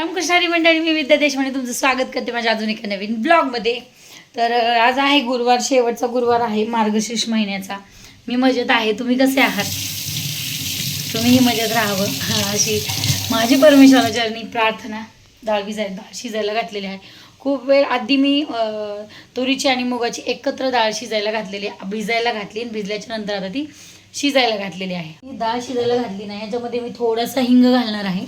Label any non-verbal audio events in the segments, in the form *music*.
रामकृष्णारी मंडळी मी विद्या देशपांडे तुमचं स्वागत करते माझ्या अजून एका नवीन ब्लॉगमध्ये. तर आज आहे गुरुवार शेवटचा गुरुवार आहे मार्गशीर्ष महिन्याचा. मी मजेत आहे. तुम्ही कसे आहात? तुम्हीही मजेत राहावं. अशी माझी परमेश्वराचरणी प्रार्थना. डाळ भिजायला डाळ शिजायला घातलेली आहे. खूप वेळ आधी मी तुरीची आणि मुगाची एकत्र डाळ शिजायला घातलेली आहे. भिजायला घातली आणि भिजल्याच्या नंतर आता ती शिजायला घातलेली आहे. ही डाळ शिजायला घातली नाही. याच्यामध्ये मी थोडासा हिंग घालणार आहे.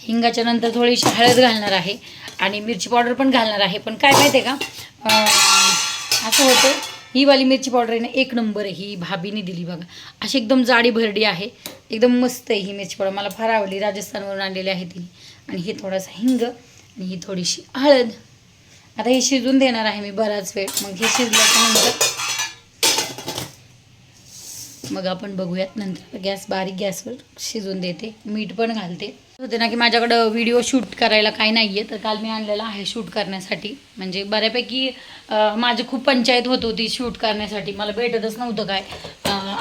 हिंगाच्या नंतर थोडीशी हळद घालणार आहे आणि मिरची पावडर पण घालणार आहे. पण काय माहिती आहे का असं होतं ही वाली मिरची पावडर आहे ना एक नंबर आहे. ही भाभीने दिली बघा. अशी एकदम जाडी भरडी आहे. एकदम मस्त आहे ही मिरची पावडर. मला फार आवडली. राजस्थानवरून आणलेली आहे तिने आणि हे थोडासा हिंग आणि ही थोडीशी हळद. आता हे शिजून देणार आहे मी बराच वेळ. मग हे शिजल्याच्यानंतर मग आपण बघूयात नंतर. गॅस बारीक गॅसवर शिजून देते. मीठ पण घालते. होते ना की माझ्याकडं व्हिडिओ शूट करायला काही नाही आहे तर काल मी आणलेला आहे शूट करण्यासाठी. म्हणजे बऱ्यापैकी माझी खूप पंचायत होत होती शूट करण्यासाठी. मला भेटतच नव्हतं काय.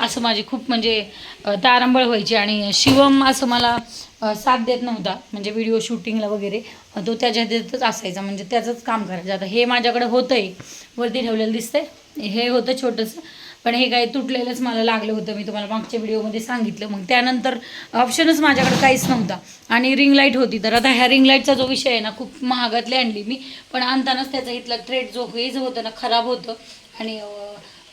असं माझी खूप म्हणजे तारांबळ तारंबळ व्हायची आणि शिवम असं मला साथ देत नव्हता. म्हणजे व्हिडिओ शूटिंगला वगैरे. तो त्याच्या देतच असायचा. म्हणजे त्याचंच काम करायचं. आता हे माझ्याकडे होतं आहे वरती ठेवलेलं दिसतंय. हे होतं छोटंसं. पण हे काय तुटलेलंच मला लागलं होतं. मी तुम्हाला मागच्या व्हिडिओमध्ये सांगितलं. मग त्यानंतर ऑप्शनच माझ्याकडे काहीच नव्हता. आणि रिंग लाइट होती. तर आता ह्या रिंग लाईटचा जो विषय आहे ना खूप महागातली आणली मी. पण आणतानाच त्याचा इथला थ्रेड जो हे होतं ना खराब होतं. आणि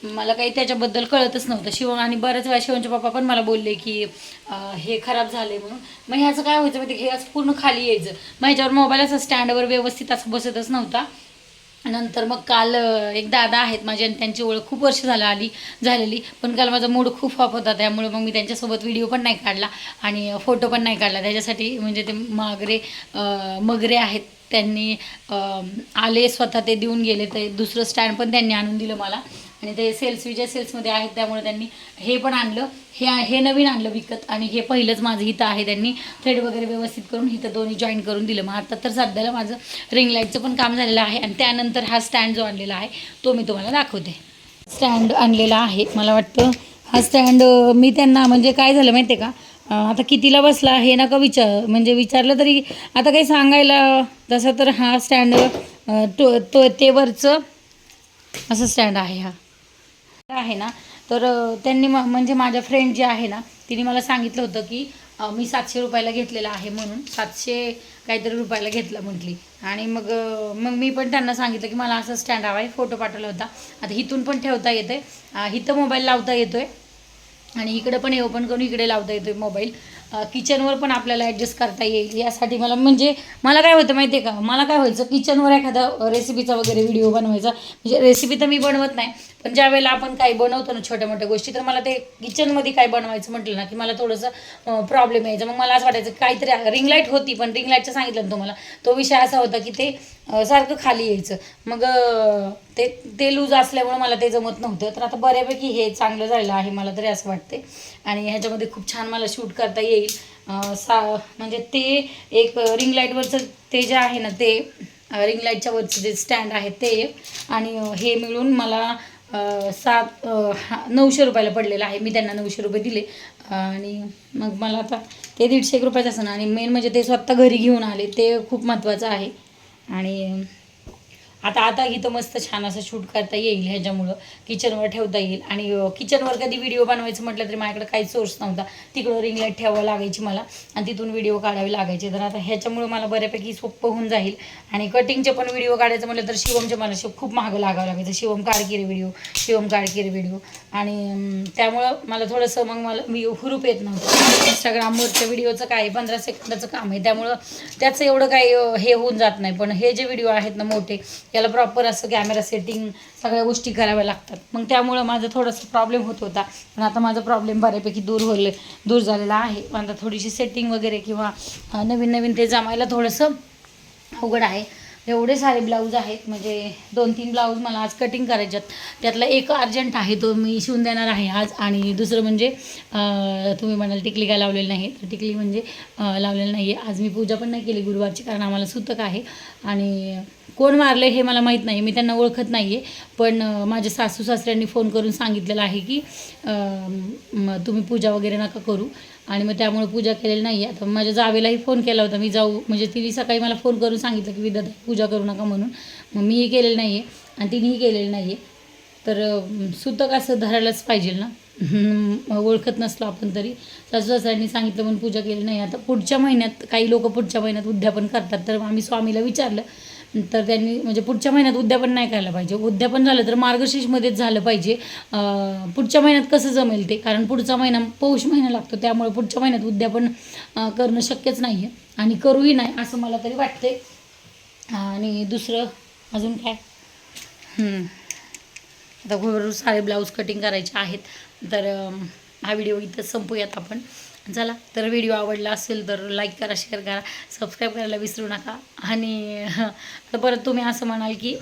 मला काही त्याच्याबद्दल कळतच नव्हतं. शिवण आणि बऱ्याच वेळा शिवणचे पप्पा पण मला बोलले की हे खराब झाले म्हणून. मग ह्याचं काय व्हायचं माहिती हे असं पूर्ण खाली यायचं. मग ह्याच्यावर मोबाईल असं स्टँडवर व्यवस्थित असं बसतच नव्हता. नंतर मग काल एक दादा आहेत माझी आणि त्यांची ओळख खूप वर्ष झालं आली झालेली. पण काल माझा मूड खूप ऑफ होता त्यामुळे मग मी त्यांच्यासोबत व्हिडिओ पण नाही काढला आणि फोटो पण नाही काढला. त्याच्यासाठी म्हणजे ते मागरे मगरे आहेत. त्यांनी आले स्वतः ते देऊन गेले. ते दुसरं स्टँड पण त्यांनी आणून दिलं मला. आणि ते सेल्स विजय सेल्समध्ये आहेत त्यामुळे त्यांनी हे पण आणलं. हे हे नवीन आणलं विकत आणि हे पहिलंच माझं इथं आहे. त्यांनी थ्रेड वगैरे व्यवस्थित करून इथं दोन्ही जॉईन करून दिलं. मग आता तर सध्याला माझं रिंग लाईटचं पण काम झालेलं आहे आणि त्यानंतर हा स्टँड जो आणलेला आहे तो मी तुम्हाला दाखवते. स्टँड आणलेला आहे. मला वाटतं हा स्टँड मी त्यांना म्हणजे काय झालं माहिती आहे का आता कितीला बसला हे नका विचार म्हणजे विचारलं तरी आता काही सांगायला तसं तर हा स्टँड तो तो ते वरचं असं स्टँड आहे हा. आहे ना तर त्यांनी म- म्हणजे माझ्या फ्रेंड जी आहे ना तिने मला सांगितलं होतं की मी सातशे रुपयाला घेतलेला आहे म्हणून सातशे काहीतरी रुपयाला घेतला म्हटली. आणि मग मग मी पण त्यांना सांगितलं की मला असं स्टँड हवा आहे फोटो पाठवला होता. आता इथून पण ठेवता येते इथं मोबाईल लावता येतोय. आणि इकडं पण हे ओपन करून इकडे लावता येतोय मोबाईल किचनवर पण आपल्याला ॲडजस्ट करता येईल. यासाठी मला म्हणजे मला काय होतं माहिती आहे का? मला काय व्हायचं किचनवर एखादा रेसिपीचा वगैरे व्हिडिओ बनवायचा. म्हणजे रेसिपी तर मी बनवत नाही पण ज्या वेळेला आपण काही बनवतो ना छोट्या मोठ्या गोष्टी तर मला ते किचनमध्ये काय बनवायचं म्हटलं ना की मला थोडंसं प्रॉब्लेम यायचा. मग मला असं वाटायचं काहीतरी रिंग लाइट होती पण रिंग लाईटचं सांगितलं ना तुम्हाला तो विषय असा होता की ते सारखं खाली यायचं. मग ते ते लूज असल्यामुळे मला ते जमत नव्हतं. तर आता बऱ्यापैकी हे चांगलं झालेलं आहे मला तरी असं वाटते आणि ह्याच्यामध्ये खूप छान मला शूट करता येईल. येईल सा म्हणजे ते एक रिंग लाईटवरचं ते जे आहे ना ते रिंग लाईटच्या वरचं जे स्टँड आहे ते. आणि हे मिळून मला सात हा- नऊशे रुपयाला पडलेलं आहे. मी त्यांना नऊशे रुपये दिले. आणि मग मला आता ते दीडशे एक रुपयाचं असं ना आणि मेन म्हणजे ते स्वतः घरी घेऊन आले. ते खूप महत्त्वाचं आहे. आणि आता आता इथं मस्त छान असं शूट करता येईल ह्याच्यामुळं. किचनवर ठेवता येईल. आणि किचनवर कधी व्हिडिओ बनवायचं म्हटलं तरी माझ्याकडे काही सोर्स नव्हता. तिकडं रिंग लाइट ठेवावं लागायची मला. आणि तिथून व्हिडिओ काढावे लागायचे. तर आता ह्याच्यामुळं मला बऱ्यापैकी सोपं होऊन जाईल. आणि कटिंगचे पण व्हिडिओ काढायचं म्हटलं तर शिवमचे मला शिव खूप महागं लागावं लागायचं. शिवम काडकिरे व्हिडिओ शिवम काडकिरे व्हिडिओ आणि त्यामुळं मला थोडंसं मग मला मी हुरूप येत नव्हतं. इंस्टाग्रामवरच्या व्हिडिओचं काय पंधरा सेकंदाचं काम आहे. त्यामुळं त्याचं एवढं काही हे होऊन जात नाही. पण हे जे व्हिडिओ आहेत ना मोठे याला प्रॉपर असं कॅमेरा सेटिंग सगळ्या गोष्टी कराव्या लागतात. मग त्यामुळं माझं थोडंसं प्रॉब्लेम होत होता. पण आता माझा प्रॉब्लेम बऱ्यापैकी दूर होईल दूर झालेला आहे. आता थोडीशी सेटिंग वगैरे किंवा नवीन नवीन ते जमायला थोडंसं अवघड आहे. एवढे सारे ब्लाऊज आहेत म्हणजे दोन तीन ब्लाऊज मला आज कटिंग करायच्यात त्यातला एक अर्जंट आहे तो मी शिवून देणार आहे आज. आणि दुसरं म्हणजे तुम्ही म्हणाल टिकली काय लावलेली नाही तर टिकली म्हणजे लावलेलं नाही आहे आज मी पूजा पण नाही केली गुरुवारची कारण आम्हाला सुतक आहे. आणि कोण मारले हे मला माहीत नाही मी त्यांना ओळखत नाही आहे पण माझ्या सासू सासऱ्यांनी फोन करून सांगितलेलं आहे की तुम्ही पूजा वगैरे नका करू. आणि मग त्यामुळे पूजा केलेली नाही आहे आता माझ्या जावेलाही फोन केला होता. मी जाऊ म्हणजे तिने सकाळी मला फोन करून सांगितलं की विद्या पूजा करू नका म्हणून. मग मीही केलेलं नाही आहे आणि तिनेही केलेलं नाही आहे तर सुतक असं धरायलाच पाहिजे ना? ओळखत नसलो आपण तरी. सासू सासऱ्यांनी सांगितलं म्हणून पूजा केली नाही. आता पुढच्या महिन्यात काही लोक पुढच्या महिन्यात उद्यापन करतात. तर आम्ही स्वामीला विचारलं तर त्यांनी म्हणजे पुढच्या महिन्यात उद्यापन नाही करायला पाहिजे. उद्यापन झालं तर मार्गशीर्षमध्येच झालं पाहिजे. पुढच्या महिन्यात कसं जमेल ते? कारण पुढचा महिना पौष महिना लागतो त्यामुळे पुढच्या महिन्यात उद्यापन करणं शक्यच नाही आहे आणि करूही नाही असं मला तरी वाटते आणि दुसरं अजून काय? आता भरपूर सारे ब्लाऊज कटिंग करायचे आहेत. तर हा व्हिडिओ इथं संपूयात आपण. चला तर व्हिडिओ आवडला असेल तर लाईक करा शेअर करा सबस्क्राईब करायला विसरू नका. आणि *laughs* परत तुम्ही असं म्हणाल की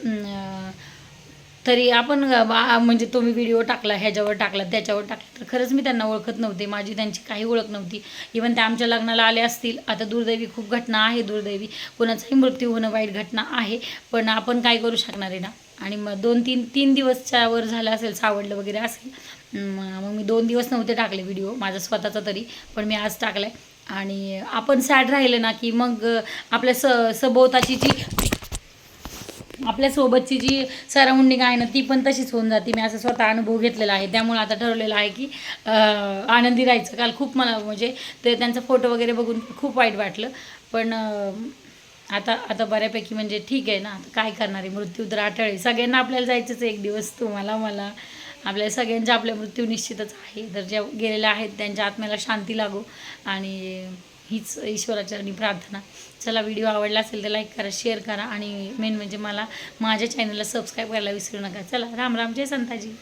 तरी आपण बा- म्हणजे तुम्ही व्हिडिओ टाकला ह्याच्यावर टाकला त्याच्यावर टाकला तर खरंच मी त्यांना ओळखत नव्हते. माझी त्यांची काही ओळख नव्हती. इवन त्या आमच्या लग्नाला आले असतील. आता दुर्दैवी खूप घटना आहे दुर्दैवी. कोणाचाही मृत्यू होणं वाईट घटना आहे. पण आपण काय करू शकणार आहे ना? आणि मग दोन तीन तीन दिवसच्या वर झालं असेल सावडलं वगैरे असेल मग मी दोन दिवस नव्हते टाकले व्हिडिओ माझा स्वतःचा तरी पण मी आज टाकलाय. आणि आपण सॅड राहिलं ना की मग आपल्या स सभोवताची जी आपल्यासोबतची जी सराउंडिंग आहे ना ती पण तशीच होऊन जाते. मी असा स्वतः अनुभव घेतलेला आहे. त्यामुळे आता ठरवलेलं आहे की आनंदी राहायचं. काल खूप मला म्हणजे ते त्यांचा फोटो वगैरे बघून खूप वाईट वाटलं. पण आता आता बऱ्यापैकी म्हणजे ठीक आहे ना आता काय करणार आहे? मृत्यू तर आठळे सगळ्यांना आपल्याला जायचंच आहे एक दिवस तुम्हाला मला. आपल्या सगळ्यांचा आपल्या मृत्यू निश्चितच आहे. तर ज्या गेलेल्या आहेत त्यांच्या आत्म्याला शांती लागो आणि हीच ईश्वराच्या प्रार्थना. चला व्हिडिओ आवडला असेल तर लाईक करा शेअर करा आणि मेन म्हणजे मला माझ्या चॅनलला सबस्क्राईब करायला विसरू नका. चला राम राम. जय संताजी.